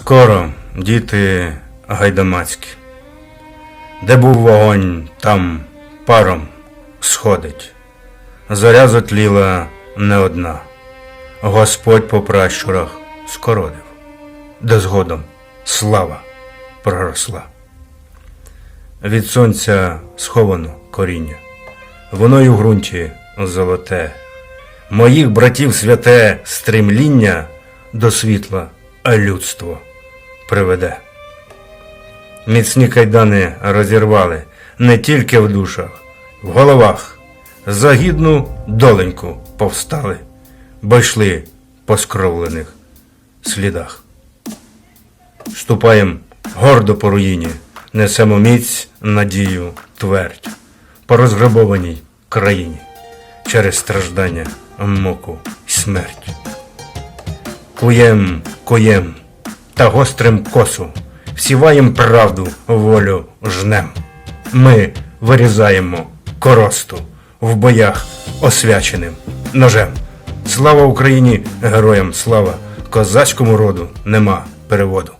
Скоро діти гайдамацькі. Де був вогонь, там паром сходить. Зоря затліла не одна. Господь по пращурах скородив, де згодом слава проросла. Від сонця сховано коріння, воно й у ґрунті золоте. Моїх братів святе стремління до світла, а людство приведе. Міцні кайдани розірвали не тільки в душах, в головах. За гідну доленьку повстали, бо йшли по скровлених слідах. Ступаєм гордо по руїні, несемо міць, надію, твердь по розграбованій країні через страждання, муку й смерть. Куєм, куєм та гострим косу, всіваєм правду, волю жнем. Ми вирізаємо коросту в боях освяченим ножем. Слава Україні, героям слава! Козацькому роду нема переводу.